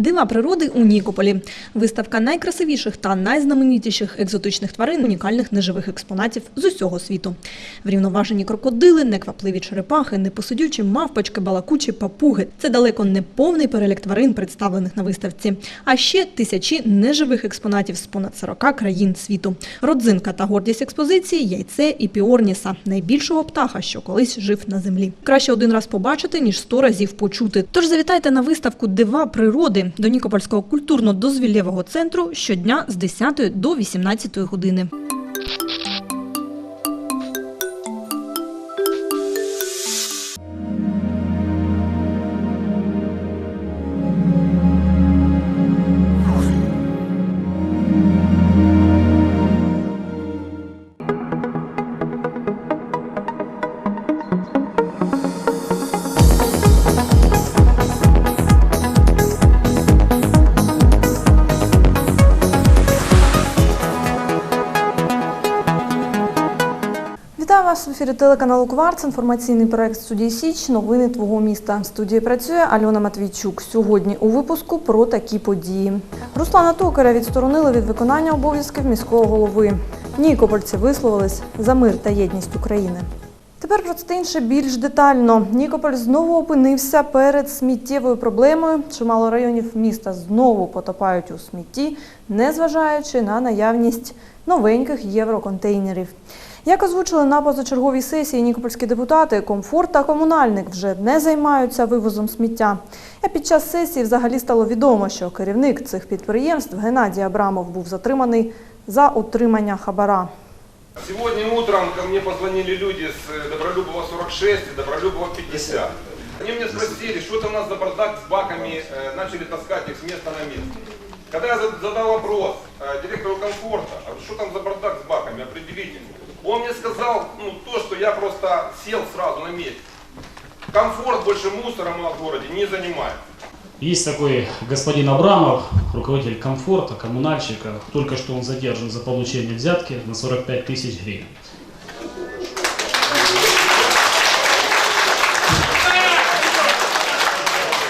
Дива природи у Нікополі. Виставка найкрасивіших та найзнаменитіших екзотичних тварин, унікальних неживих експонатів з усього світу. Врівноважені крокодили, неквапливі черепахи, непосидючі мавпочки, балакучі папуги. Це далеко не повний перелік тварин, представлених на виставці. А ще тисячі неживих експонатів з понад 40 країн світу. Родзинка та гордість експозиції яйце і піорніса, найбільшого птаха, що колись жив на землі. Краще один раз побачити, ніж сто разів почути. Тож завітайте на виставку Дива природи до Нікопольського культурно-дозвіллєвого центру щодня з 10 до 18 години. Ефірі телеканалу Кварц. Інформаційний проект студії Січ. Новини твого міста. В студії працює Альона Матвійчук. Сьогодні у випуску про такі події. Руслана Токаря відсторонили від виконання обов'язків міського голови. Нікопольці висловились за мир та єдність України. Тепер про це інше більш детально. Нікополь знову опинився перед сміттєвою проблемою. Чимало районів міста знову потопають у смітті, незважаючи на наявність новеньких євроконтейнерів. Як озвучили на позачерговій сесії нікопольські депутати, комфорт та комунальник вже не займаються вивозом сміття. А під час сесії взагалі стало відомо, що керівник цих підприємств Геннадій Абрамов був затриманий за отримання хабара. Сегодня утром ко мне позвонили люди с э, Добролюбова 46 и Добролюбова 50. Они меня спросили, что это у нас за бардак с баками, э, начали таскать их с места на место. Когда я за- задал вопрос э, директору комфорта, а что там за бардак с баками, определите. Он мне сказал ну, то, что я просто сел сразу на месте. Комфорт больше мусором у нас в городе не занимает. Есть такой господин Абрамов, руководитель комфорта, коммунальщика. Только что он задержан за получение взятки на 45 тысяч гривен.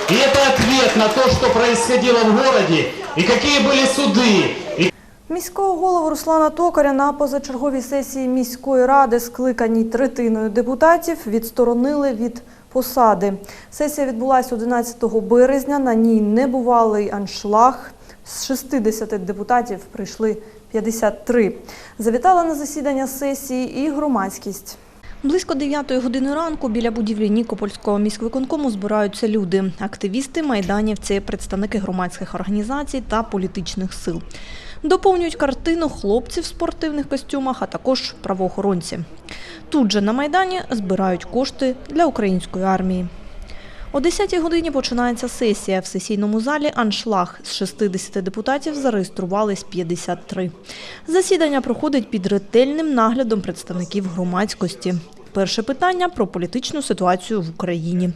И это ответ на то, что происходило в городе, и какие были суды, и Міського голову Руслана Токаря на позачерговій сесії міської ради, скликаній третиною депутатів, відсторонили від посади. Сесія відбулася 11 березня. На ній небувалий аншлаг. З 60 депутатів прийшли 53. Завітала на засідання сесії і громадськість. Близько 9 години ранку біля будівлі Нікопольського міськвиконкому збираються люди. Активісти, майданівці, представники громадських організацій та політичних сил. Доповнюють картину хлопці в спортивних костюмах, а також правоохоронці. Тут же на Майдані збирають кошти для української армії. О 10-й годині починається сесія. В сесійному залі аншлаг з 60 депутатів зареєструвались 53. Засідання проходить під ретельним наглядом представників громадськості. Перше питання про політичну ситуацію в Україні.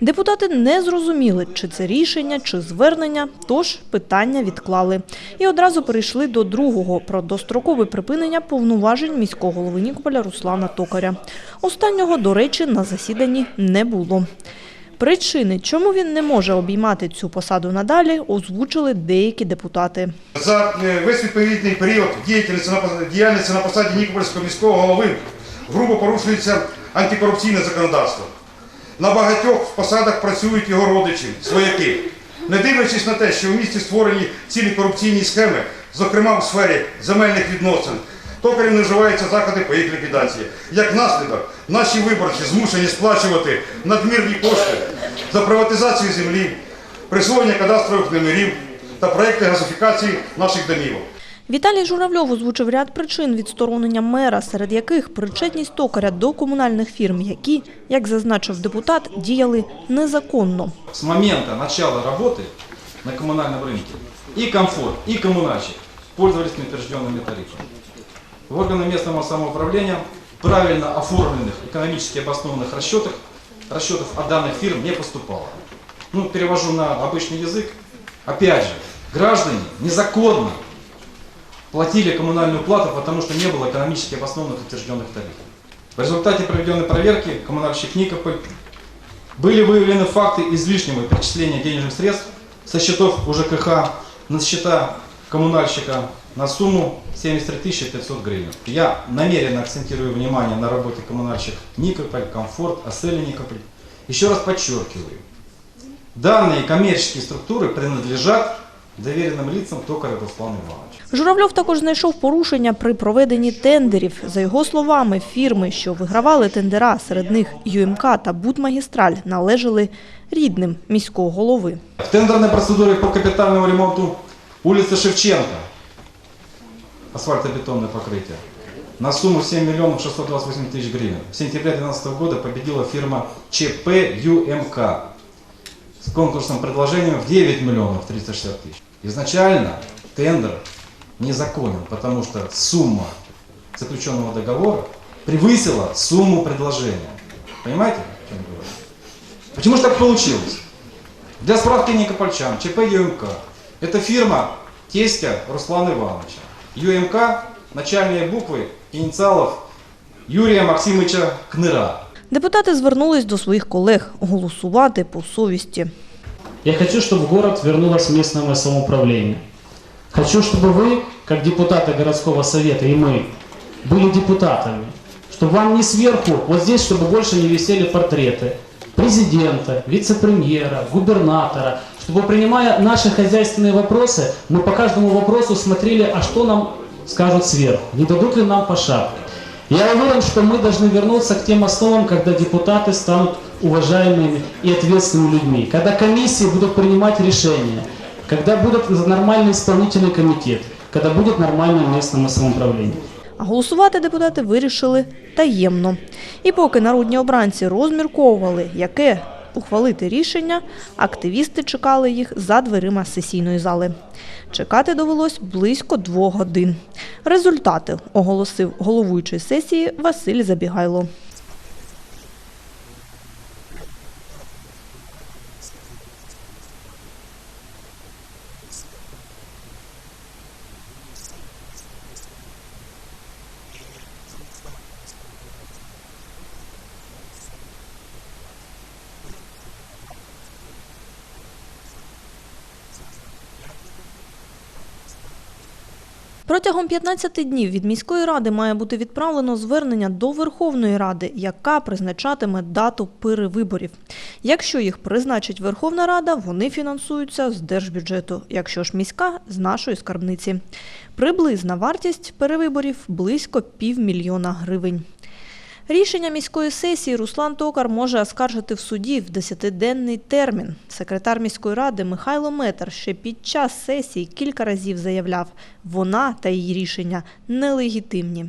Депутати не зрозуміли, чи це рішення, чи звернення, тож питання відклали. І одразу перейшли до другого про дострокове припинення повноважень міського голови Нікополя Руслана Токаря. Останнього, до речі, на засіданні не було. Причини, чому він не може обіймати цю посаду надалі, озвучили деякі депутати. За е, весь відповідний період діяльності на посаді Нікопольського міського голови грубо порушується антикорупційне законодавство. На багатьох посадах працюють його родичі, свояки. Не дивлячись на те, що в місті створені цілі корупційні схеми, зокрема у сфері земельних відносин, токарів не вживаються заходи по їх ліквідації. Як наслідок, наші виборці змушені сплачувати надмірні кошти за приватизацію землі, присвоєння кадастрових номерів та проекти газифікації наших домівок. Віталій Журавльов озвучив ряд причин відсторонення мера, серед яких причетність токаря до комунальних фірм, які, як зазначив депутат, діяли незаконно. с момента начала работы на коммунальном рынке и комфорт, и коммунальщик пользовались неутвержденными тарифами. В органы местного самоуправления правильно оформленных, экономически обоснованных расчетах, расчетов от данных фирм не поступало. Ну, перевожу на обычный язык. Опять же, граждане незаконно платили коммунальную плату, потому что не было экономически обоснованных утвержденных тарифов. В результате проведенной проверки коммунальщик Никополь были выявлены факты излишнего перечисления денежных средств со счетов УЖКХ на счета коммунальщика на сумму 73 500 гривен. Я намеренно акцентирую внимание на работе коммунальщик Никополь, Комфорт, Оселя Никополь. Еще раз подчеркиваю, данные коммерческие структуры принадлежат доверенным лицам Токаря Руслану Ивановичу. Журавльов також знайшов порушення при проведенні тендерів. За його словами, фірми, що вигравали тендера, серед них ЮМК та Будмагістраль, належали рідним міського голови. В тендерной процедуре по капитальному ремонту улицы Шевченко, асфальтобетонное покрытие, на сумму 7 миллионов 628 тысяч гривен. В сентябре 2012 года победила фирма ЧП ЮМК с конкурсным предложением в 9 миллионов 360 тысяч. Изначально тендер незаконен, потому что сумма заключенного договора превысила сумму предложения. Понимаете, о чем я говорю? Почему же так получилось? Для справки Никопольчан, ЧП ЮМК. Это фирма тестя Руслана Ивановича. ЮМК – начальные буквы инициалов Юрия Максимовича Кныра. Депутати звернулись до своїх колег голосувати по совісті. Я хочу, чтобы в город вернулось местное самоуправление. Хочу, чтобы вы, как депутаты городского совета и мы, были депутатами. Чтобы вам не сверху, вот здесь, чтобы больше не висели портреты президента, вице-премьера, губернатора. Чтобы принимая наши хозяйственные вопросы, мы по каждому вопросу смотрели, а что нам скажут сверху, не дадут ли нам по шапке. Я уверен, что мы должны вернуться к тем основам, когда депутаты станут уважаемыми и ответственными людьми, когда комиссии будут принимать решения, когда будет нормальный исполнительный комитет, когда будет нормальное местное самоуправление. А голосувати депутати вирішили таємно. І поки народні обранці розмірковували, яке ухвалити рішення, активісти чекали їх за дверима сесійної зали. Чекати довелось близько двох годин. Результати оголосив головуючий сесії Василь Забігайло. Протягом 15 днів від міської ради має бути відправлено звернення до Верховної Ради, яка призначатиме дату перевиборів. Якщо їх призначить Верховна Рада, вони фінансуються з держбюджету. Якщо ж міська з нашої скарбниці. Приблизна вартість перевиборів близько півмільйона гривень. Рішення міської сесії Руслан Токар може оскаржити в суді в десятиденний термін. Секретар міської ради Михайло Метр ще під час сесії кілька разів заявляв, вона та її рішення нелегітимні.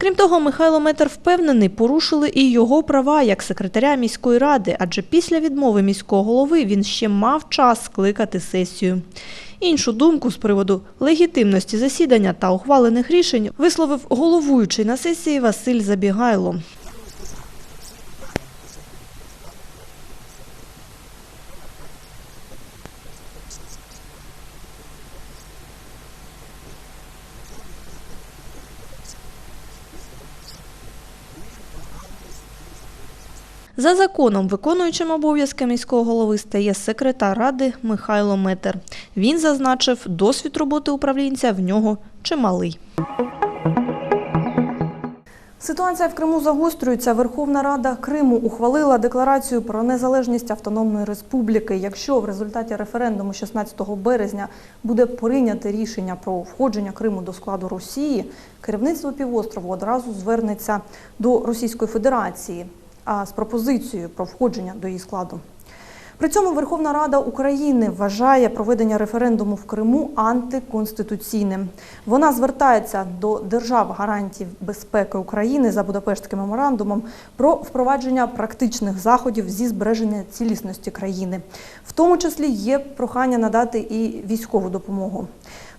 Крім того, Михайло Метр впевнений, порушили і його права як секретаря міської ради, адже після відмови міського голови він ще мав час скликати сесію. Іншу думку з приводу легітимності засідання та ухвалених рішень висловив головуючий на сесії Василь Забігайло. За законом, виконуючим обов'язки міського голови стає секретар ради Михайло Метер. Він зазначив, досвід роботи управлінця в нього чималий. Ситуація в Криму загострюється. Верховна Рада Криму ухвалила декларацію про незалежність Автономної Республіки. Якщо в результаті референдуму 16 березня буде прийняте рішення про входження Криму до складу Росії, керівництво півострову одразу звернеться до Російської Федерації з пропозицією про входження до її складу. При цьому Верховна Рада України вважає проведення референдуму в Криму антиконституційним. Вона звертається до держав гарантів безпеки України за Будапештським меморандумом про впровадження практичних заходів зі збереження цілісності країни. В тому числі є прохання надати і військову допомогу.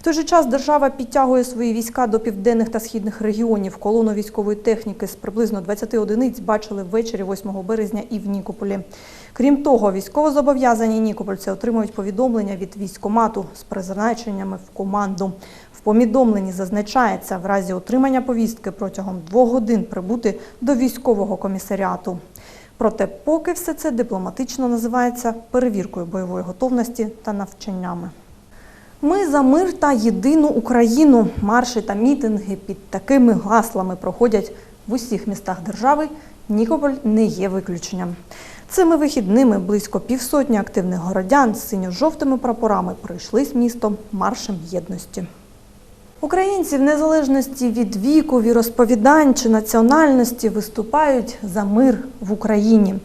В той же час держава підтягує свої війська до південних та східних регіонів. Колону військової техніки з приблизно 20 одиниць бачили ввечері 8 березня і в Нікополі. Крім того, військовозобов'язані нікопольці отримують повідомлення від військомату з призначеннями в команду. В повідомленні зазначається, в разі отримання повістки протягом двох годин прибути до військового комісаріату. Проте, поки все це дипломатично називається перевіркою бойової готовності та навчаннями. Ми за мир та єдину Україну. Марші та мітинги під такими гаслами проходять в усіх містах держави. Нікополь не є виключенням. Цими вихідними близько півсотні активних городян з синьо-жовтими прапорами пройшлись містом маршем єдності. Українці в незалежності від віку, віросповідань чи національності виступають за мир в Україні.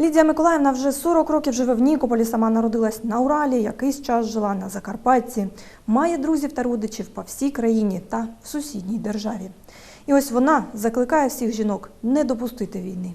Лідія Миколаївна вже 40 років живе в Нікополі, сама народилась на Уралі, якийсь час жила на Закарпатті, має друзів та родичів по всій країні та в сусідній державі. І ось вона закликає всіх жінок не допустити війни.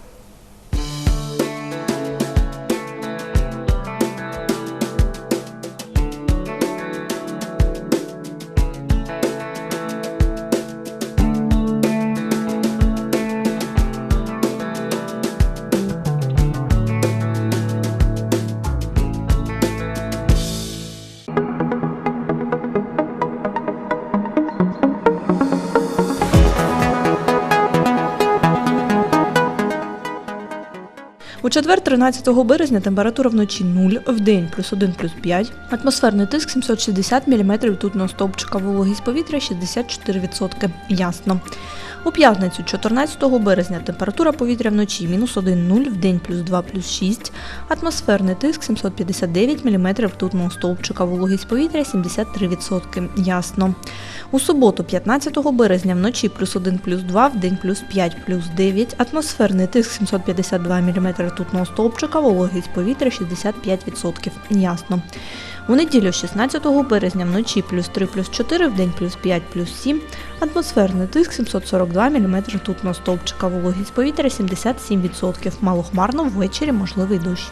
У четвер, 13 березня, температура вночі 0, в день плюс 1, плюс 5, атмосферний тиск 760 мм ртутного стовпчика, вологість повітря 64%. Ясно. У п'ятницю, 14 березня, температура повітря вночі мінус 1, 0, в день плюс 2, плюс 6, атмосферний тиск 759 мм ртутного стовпчика, вологість повітря 73%. Ясно. У суботу, 15 березня, вночі плюс 1, плюс 2, в день плюс 5, плюс 9, атмосферний тиск 752 мм ртутного стовпчика, вологість повітря 65%. Ясно. У неділю 16 березня вночі плюс 3, плюс 4, в день плюс 5, плюс 7, атмосферний тиск 742 мм ртутного стовпчика, вологість повітря 77%. Малохмарно ввечері можливий дощ.